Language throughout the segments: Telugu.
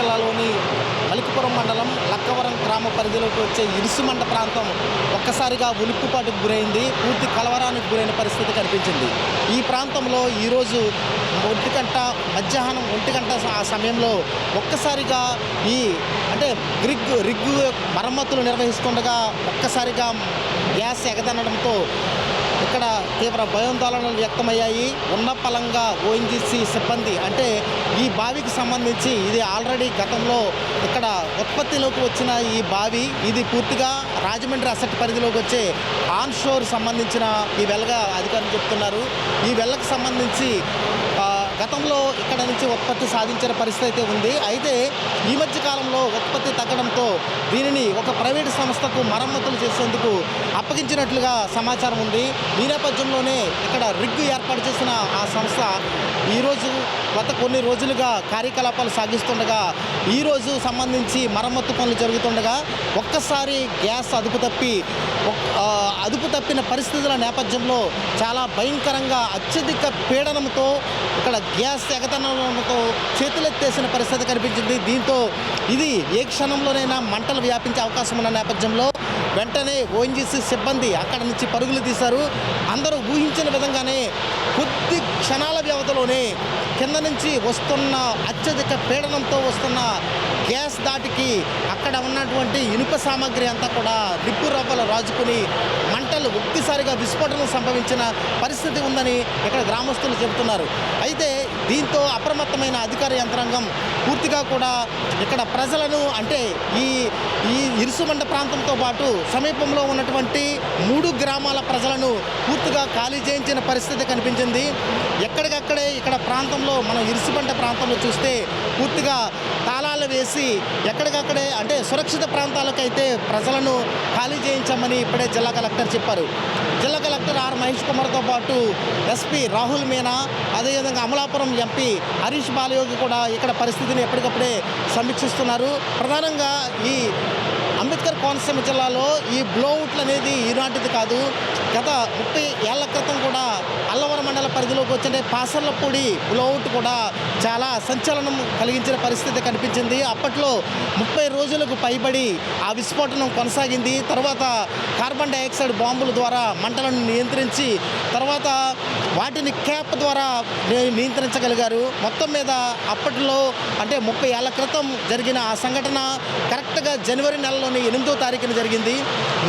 జిల్లాలోని మలికిపురం మండలం లక్కవరం గ్రామ పరిధిలోకి వచ్చే ఇరుసుమండ ప్రాంతం ఒక్కసారిగా ఉలిక్కుపాటుకు గురైంది పూర్తి కలవరానికి గురైన పరిస్థితి కనిపించింది. ఈ ప్రాంతంలో ఈరోజు ఒంటి గంట మధ్యాహ్నం ఒంటి గంట ఆ సమయంలో ఒక్కసారిగా ఈ అంటే రిగ్ రిగ్గు మరమ్మతులు నిర్వహిస్తుండగా ఒక్కసారిగా గ్యాస్ ఎగదనడంతో ఇక్కడ తీవ్ర భయాందోళనలు వ్యక్తమయ్యాయి. ఉన్న పలంగా ఓఎన్జీసీ సిబ్బంది అంటే ఈ బావికి సంబంధించి ఇది ఆల్రెడీ గతంలో ఇక్కడ ఉత్పత్తిలోకి వచ్చిన ఈ బావి. ఇది పూర్తిగా రాజమండ్రి అసెట్ పరిధిలోకి వచ్చే ఆన్ షోర్ సంబంధించిన ఈ వెలగా అధికారులు చెప్తున్నారు. ఈ వెళ్ళకు సంబంధించి గతంలో ఇక్కడ నుంచి ఉత్పత్తి సాధించిన పరిస్థితి అయితే ఉంది. అయితే ఈ మధ్య కాలంలో ఉత్పత్తి తగ్గడంతో దీనిని ఒక ప్రైవేటు సంస్థకు మరమ్మతులు చేసేందుకు అప్పగించినట్లుగా సమాచారం ఉంది. ఈ నేపథ్యంలోనే ఇక్కడ రిగ్ ఏర్పాటు చేసిన ఆ సంస్థ ఈరోజు గత కొన్ని రోజులుగా కార్యకలాపాలు సాగిస్తుండగా ఈరోజు సంబంధించి మరమ్మతు పనులు జరుగుతుండగా ఒక్కసారి గ్యాస్ అదుపు తప్పి ఒక్- అదుపు తప్పిన పరిస్థితుల నేపథ్యంలో చాలా భయంకరంగా అత్యధిక పీడనంతో ఇక్కడ గ్యాస్ ఎగతనంతో చేతులెత్తేసిన పరిస్థితి కనిపించింది. దీంతో ఇది ఏ క్షణంలోనైనా మంటలు వ్యాపించే అవకాశం ఉన్న నేపథ్యంలో వెంటనే ఓఎన్జీసీ సిబ్బంది అక్కడ నుంచి పరుగులు తీశారు. అందరూ ఊహించిన విధంగానే కొద్ది క్షణాల వ్యవధిలోనే కింద నుంచి వస్తున్న అత్యధిక పీడనంతో వస్తున్న గ్యాస్ దాటికి అక్కడ ఉన్నటువంటి ఇనుప సామాగ్రి అంతా కూడా రిప్పు రవ్వలు రాజుకుని మంటలు ఒక్కసారిగా విస్ఫోటనం సంభవించిన పరిస్థితి ఉందని ఇక్కడ గ్రామస్తులు చెబుతున్నారు. అయితే దీంతో అప్రమత్తమైన అధికార యంత్రాంగం పూర్తిగా కూడా ఇక్కడ ప్రజలను అంటే ఈ ఈ ఇరుసుమండ ప్రాంతంతో పాటు సమీపంలో ఉన్నటువంటి మూడు గ్రామాల ప్రజలను పూర్తిగా ఖాళీ చేయించిన పరిస్థితి కనిపించింది. ఎక్కడికక్కడే ఇక్కడ ప్రాంతంలో మనం ఇరుసుబండ ప్రాంతంలో చూస్తే పూర్తిగా తాళా వేసి ఎక్కడికక్కడే అంటే సురక్షిత ప్రాంతాలకైతే ప్రజలను ఖాళీ చేయించామని ఇప్పుడే జిల్లా కలెక్టర్ చెప్పారు. జిల్లా కలెక్టర్ ఆర్ మహేష్ కుమార్తో పాటు ఎస్పీ రాహుల్ మీనా అదేవిధంగా అమలాపురం ఎంపీ హరీష్ బాలయోగి కూడా ఇక్కడ పరిస్థితిని ఎప్పటికప్పుడే సమీక్షిస్తున్నారు. ప్రధానంగా ఈ అంబేద్కర్ కోనసీమ జిల్లాలో ఈ బ్లోఅవుట్లు అనేది ఈనాటిది కాదు. గత ముప్పై ఏళ్ళ క్రితం కూడా అల్లవరం మండల పరిధిలోకి వచ్చిన పాసర్లపూడి బ్లోఅవుట్ కూడా చాలా సంచలనం కలిగించిన పరిస్థితి కనిపించింది. అప్పట్లో ముప్పై రోజులకు పైబడి ఆ విస్ఫోటనం కొనసాగింది. తర్వాత కార్బన్ డైఆక్సైడ్ బాంబుల ద్వారా మంటలను నియంత్రించి తర్వాత వాటిని క్యాప్ ద్వారా నియంత్రించగలిగారు. మొత్తం మీద అప్పట్లో అంటే ముప్పై ఏళ్ళ క్రితం జరిగిన ఆ సంఘటన కరెక్ట్గా జనవరి నెలలోని ఎనిమిదో తారీఖున జరిగింది.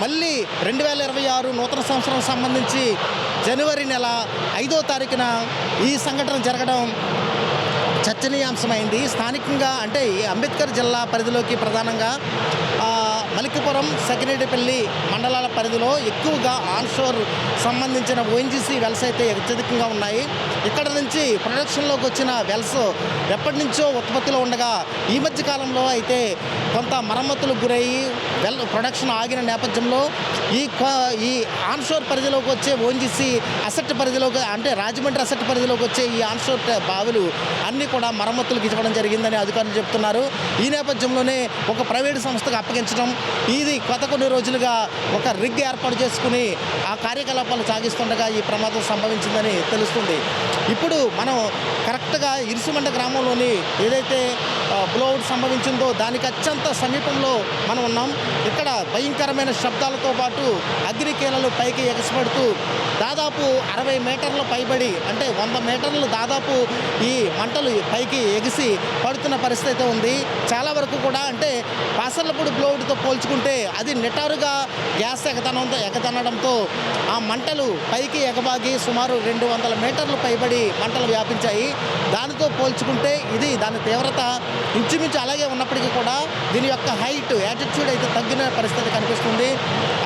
మళ్ళీ రెండు వేల ఇరవై ఆరు నూతన సంవత్సరం సంబంధించి జనవరి నెల ఐదో తారీఖున ఈ సంఘటన జరగడం చర్చనీయాంశమైంది. స్థానికంగా అంటే ఈ అంబేద్కర్ జిల్లా పరిధిలోకి ప్రధానంగా మలికిపురం సకినేటిపల్లి మండలాల పరిధిలో ఎక్కువగా ఆన్షోర్ సంబంధించిన ఓఎన్జీసీ వెల్స్ అయితే అత్యధికంగా ఉన్నాయి. ఇక్కడ నుంచి ప్రొడక్షన్లోకి వచ్చిన వెల్స్ ఎప్పటి నుంచో ఉత్పత్తిలో ఉండగా ఈ మధ్య కాలంలో అయితే కొంత మరమ్మతులకు గురయ్యి వెల్ ప్రొడక్షన్ ఆగిన నేపథ్యంలో ఈ ఈ ఆన్షోర్ పరిధిలోకి వచ్చే ఓఎన్జీసీ అసెట్ పరిధిలోకి అంటే రాజమండ్రి అసెట్ పరిధిలోకి వచ్చే ఈ ఆన్షోర్ బావులు అన్నీ కూడా మరమ్మతులకు ఇవ్వడం జరిగిందని అధికారులు చెప్తున్నారు. ఈ నేపథ్యంలోనే ఒక ప్రైవేటు సంస్థకు అప్పగించడం ఇది కొత్త కొన్ని రోజులుగా ఒక రిగ్ ఏర్పాటు చేసుకుని ఆ కార్యకలాపాలు సాగిస్తుండగా ఈ ప్రమాదం సంభవించిందని తెలుస్తుంది. ఇప్పుడు మనం కరెక్ట్గా ఇరుసుమండ గ్రామంలోని ఏదైతే బ్లోఅవుట్ సంభవించిందో దానికి అత్యంత సమీపంలో మనం ఉన్నాం. ఇక్కడ భయంకరమైన శబ్దాలతో పాటు అగ్నికీలలు పైకి ఎగసిపడుతూ దాదాపు అరవై మీటర్ల పైబడి అంటే వంద మీటర్లు దాదాపు ఈ మంటలు పైకి ఎగిసి పడుతున్న పరిస్థితి అయితే ఉంది. చాలా వరకు కూడా అంటే పాసర్లపూడి బ్లోడ్తో పోల్చుకుంటే అది నిటారుగా గ్యాస్ ఎగతనంతో ఎగతనడంతో ఆ మంటలు పైకి ఎగబాగి సుమారు రెండు వందల మీటర్లు పైబడి మంటలు వ్యాపించాయి. దానితో పోల్చుకుంటే ఇది దాని తీవ్రత ఇంచుమించు అలాగే ఉన్నప్పటికీ కూడా దీని యొక్క హైట్ యాటిట్యూడ్ అయితే తగ్గిన పరిస్థితి కనిపిస్తుంది.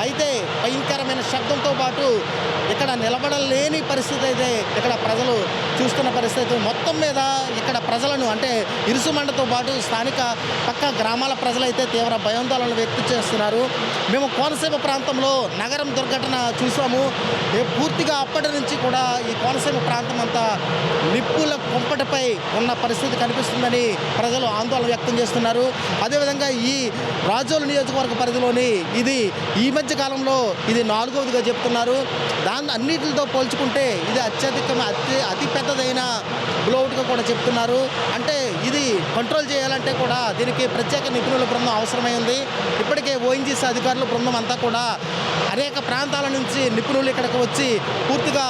అయితే భయంకరమైన శబ్దంతో పాటు ఇక్కడ నిలబడలేని పరిస్థితి అయితే ఇక్కడ ప్రజలు చూస్తున్న పరిస్థితి. మొత్తం మీద ఇక్కడ ప్రజలను అంటే ఇరుసుమండతో పాటు స్థానిక పక్క గ్రామాల ప్రజలైతే తీవ్ర భయాందోళన వ్యక్తం చేస్తున్నారు. మేము కోనసీమ ప్రాంతంలో నగరం దుర్ఘటన చూసాము. పూర్తిగా అప్పటి నుంచి కూడా ఈ కోనసీమ ప్రాంతం అంతా నిప్పుల కుంపటిపై ఉన్న పరిస్థితి కనిపిస్తుందని ప్రజలు ఆందోళన వ్యక్తం చేస్తున్నారు. అదేవిధంగా ఈ రాజోలు నియోజకవర్గ పరిధిలోని ఇది ఈ మధ్య కాలంలో ఇది నాలుగవదిగా చెప్తున్నారు. దాని అన్నిటితో పోల్చుకుంటే ఇది అత్యధిక అతి అతి పెద్దదైన కూడా చెప్తున్నారు. అంటే ఇది కంట్రోల్ చేయాలంటే కూడా దీనికి ప్రత్యేక నిపుణుల బృందం అవసరమై ఉంది. ఇప్పటికే ఓఎన్జీసీ అధికారుల బృందం అంతా కూడా అనేక ప్రాంతాల నుంచి నిపుణులు ఇక్కడికి వచ్చి పూర్తిగా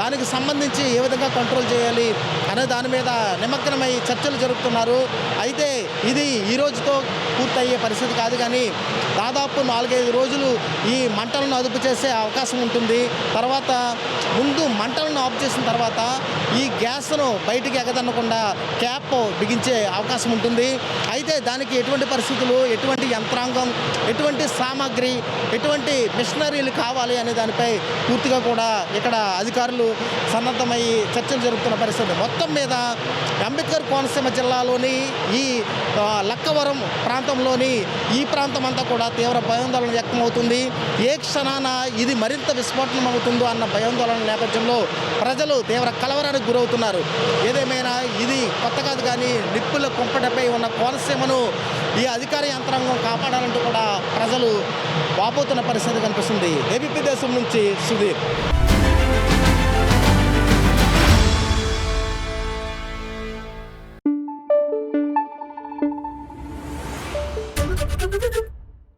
దానికి సంబంధించి ఏ విధంగా కంట్రోల్ చేయాలి అనే దాని మీద నిమగ్నమై చర్చలు జరుపుతున్నారు. అయితే ఇది ఈ రోజుతో పూర్తయ్యే పరిస్థితి కాదు కానీ దాదాపు నాలుగైదు రోజులు ఈ మంట మంటలను అదుపు చేసే అవకాశం ఉంటుంది. తర్వాత ముందు మంటలను ఆఫ్ చేసిన తర్వాత ఈ గ్యాస్ను బయటికి ఎగదన్నకుండా క్యాప్ బిగించే అవకాశం ఉంటుంది. అయితే దానికి ఎటువంటి పరిస్థితులు ఎటువంటి యంత్రాంగం ఎటువంటి సామాగ్రి ఎటువంటి మిషనరీలు కావాలి అనే దానిపై పూర్తిగా కూడా ఇక్కడ అధికారులు సన్నద్ధమై చర్చలు జరుగుతున్న పరిస్థితి. మొత్తం మీద అంబేద్కర్ కోనసీమ జిల్లాలోని ఈ లక్కవరం ప్రాంతంలోని ఈ ప్రాంతం అంతా కూడా తీవ్ర భయాందోళన వ్యక్తమవుతుంది. ఏ క్షణాన ఇది మరింత విస్ఫోటనం అవుతుందో అన్న భయాందోళన నేపథ్యంలో ప్రజలు తీవ్ర కలవరానికి గురవుతున్నారు. ఏదేమైనా ఇది కొత్త కాదు కానీ నిప్పుల కుంపటపై ఉన్న కోనసీమను ఈ అధికార యంత్రాంగం కాపాడాలంటూ కూడా ప్రజలు వాపోతున్న పరిస్థితి కనిపిస్తుంది. ఏబీపీ దేశం నుంచి సుధీర్.